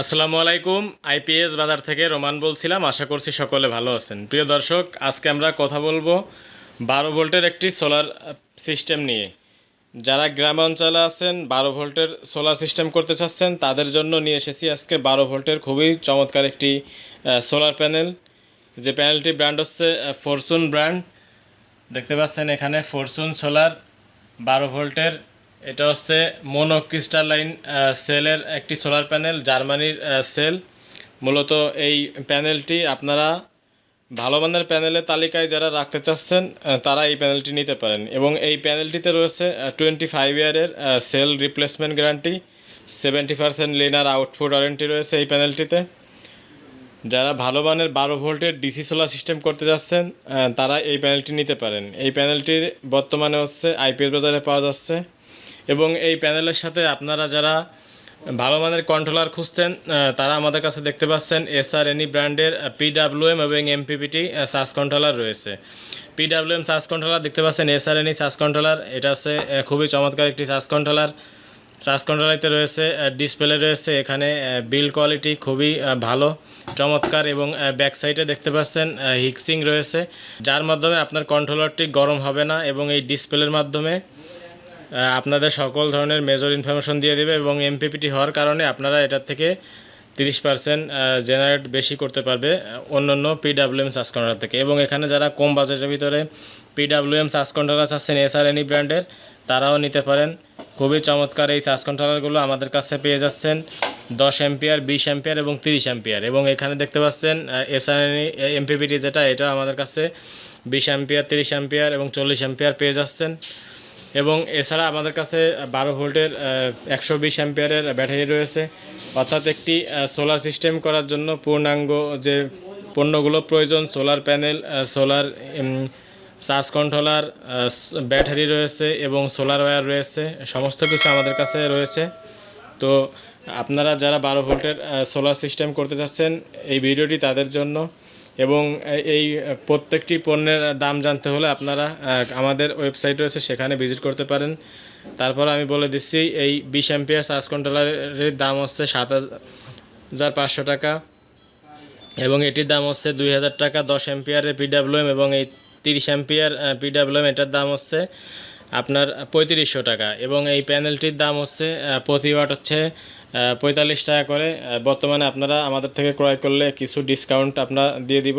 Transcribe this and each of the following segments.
আসসালামু আলাইকুম। আইপিএস বাজার থেকে রোমান বলছিলাম, আশা করছি সকলে ভালো আছেন। প্রিয় দর্শক, আজকে আমরা কথা বলব বারো ভোল্টের একটি সোলার সিস্টেম নিয়ে। যারা গ্রাম অঞ্চলে আছেন, বারো ভোল্টের সোলার সিস্টেম করতে চাচ্ছেন, তাদের জন্য নিয়ে এসেছি আজকে বারো ভোল্টের খুবই চমৎকার একটি সোলার প্যানেল। যে প্যানেলটি ব্র্যান্ড হচ্ছে ফরচুন ব্র্যান্ড। দেখতে পাচ্ছেন এখানে ফরচুন সোলার, বারো ভোল্টের এটা হচ্ছে মোনো ক্রিস্টালাইন সেলের একটি সোলার প্যানেল জার্মানির সেল মূলত এই প্যানেলটি আপনারা ভালো মানের প্যানেলের তালিকায় যারা রাখতে চাচ্ছেন তারা এই প্যানেলটি নিতে পারেন। এবং এই প্যানেলটিতে রয়েছে টোয়েন্টি ফাইভ ইয়ারের cell replacement guarantee seventy percent linear output warranty রয়েছে এই প্যানেলটিতে যারা ভালো মানের বারো ভোল্টের ডিসি সোলার সিস্টেম করতে যাচ্ছেন তারা এই প্যানেলটি নিতে পারেন। এই প্যানেলটির বর্তমানে হচ্ছে আইপিএস বাজারে পাওয়া যাচ্ছে। এবং এই প্যানেলের সাথে আপনারা যারা ভালো মানের কন্ট্রোলার খুঁজছেন তারা আমাদের কাছে দেখতে পাচ্ছেন এসআর এনি ব্র্যান্ডের পিডাব্লিউএম এবং এমপিপিটি সাস কন্ট্রোলার রয়েছে। পিডাব্লিউএম সাস কন্ট্রোলার দেখতে পাচ্ছেন এসআর এনি সাস কন্ট্রোলার এটা হচ্ছে খুবই চমৎকার একটি সাস কন্ট্রোলার সাস কন্ট্রোলারতে রয়েছে ডিসপ্লে রয়েছে, এখানে বিল কোয়ালিটি খুবই ভালো, চমৎকার এবং ব্যাক সাইডে দেখতে পাচ্ছেন হিক্সিং রয়েছে, যার মাধ্যমে আপনার কন্ট্রোলারটি গরম হবে না এবং এই ডিসপ্লের মাধ্যমে আপনাদের সকল ধরনের মেজর ইনফরমেশন দিয়ে দেবে এবং এমপিপিটি হওয়ার কারণে আপনারা এটার থেকে তিরিশ পার্সেন্ট জেনারেট বেশি করতে পারবে অন্য অন্য পিডাব্লিউএম সাস কন্ট্রোলার থেকে। এবং এখানে যারা কম বাজেটের ভিতরে পিডাব্লিউএম সাস কন্ট্রোলার চাচ্ছেন এসআর এনি ব্র্যান্ডের তারাও নিতে পারেন। খুবই চমৎকার এই সাস কন্ট্রোলারগুলো আমাদের কাছে পেয়ে যাচ্ছেন। দশ এম্পিয়ার বিশ এম্পিয়ার এবং তিরিশ এম্পিয়ার এবং এখানে দেখতে পাচ্ছেন এসআর এনি এমপিপিটি যেটা, এটা আমাদের কাছে বিশ এম্পিয়ার তিরিশ এম্পিয়ার এবং চল্লিশ এম্পিয়ার পেয়ে যাচ্ছেন। এবং এছাড়া আমাদের কাছে বারো ভোল্টের একশো বিশ অ্যাম্পিয়ারের ব্যাটারি রয়েছে। অর্থাৎ একটি সোলার সিস্টেম করার জন্য পূর্ণাঙ্গ যে পণ্যগুলো প্রয়োজন solar panel solar charge controller battery রয়েছে এবং সোলার ওয়্যার রয়েছে, সমস্ত কিছু আমাদের কাছে রয়েছে। তো আপনারা যারা বারো ভোল্টের সোলার সিস্টেম করতে চাচ্ছেন, এই ভিডিওটি তাদের জন্য। এবং এই প্রত্যেকটি পণ্যের দাম জানতে হলে আপনারা আমাদের ওয়েবসাইট রয়েছে, সেখানে ভিজিট করতে পারেন। তারপর আমি বলে দিচ্ছি, এই বিশ এমপিয়ার চার্জ কন্ট্রোলারের দাম হচ্ছে সাত হাজার পাঁচশো টাকা। এবং এটির দাম হচ্ছে দুই হাজার টাকা, দশ এম্পিয়ারের পিডাব্লিউএম এবং এই তিরিশ এম্পিয়ার পিডাব্লিউএম এটার দাম হচ্ছে আপনার পঁয়ত্রিশশো টাকা এবং এই প্যানেলটির দাম হচ্ছে প্রতি ওয়াট হচ্ছে পঁয়তাল্লিশ টাকা করে। বর্তমানে আপনারা আমাদের থেকে ক্রয় করলে কিছু ডিসকাউন্ট আমরা দিয়ে দিব।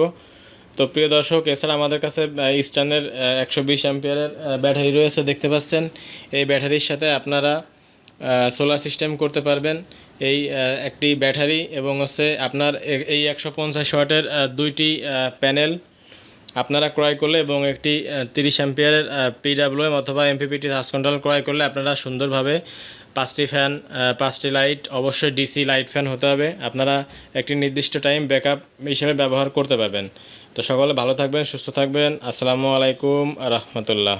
তো প্রিয় দর্শক, এছাড়া আমাদের কাছে ইস্টার্নের একশো বিশ অ্যাম্পিয়ারের ব্যাটারি রয়েছে, দেখতে পাচ্ছেন। এই ব্যাটারির সাথে আপনারা সোলার সিস্টেম করতে পারবেন। এই একটি ব্যাটারি এবং হচ্ছে আপনার এই একশো পঞ্চাশ ওয়াটের দুইটি প্যানেল। আপনারা ক্রয় করলে এবং একটি তিরিশ অ্যাম্পিয়ারের পিডাব্লুএম অথবা এমপিপিটি সাস কন্ট্রোল ক্রয় করলে আপনারা সুন্দরভাবে পাঁচটি ফ্যান পাঁচটি লাইট অবশ্যই ডিসি লাইট ফ্যান হতে হবে। আপনারা একটি নির্দিষ্ট টাইম ব্যাকআপ হিসেবে ব্যবহার করতে পারবেন। তো সকলে ভালো থাকবেন, সুস্থ থাকবেন। আসসালামু আলাইকুম রহমতুল্লাহ।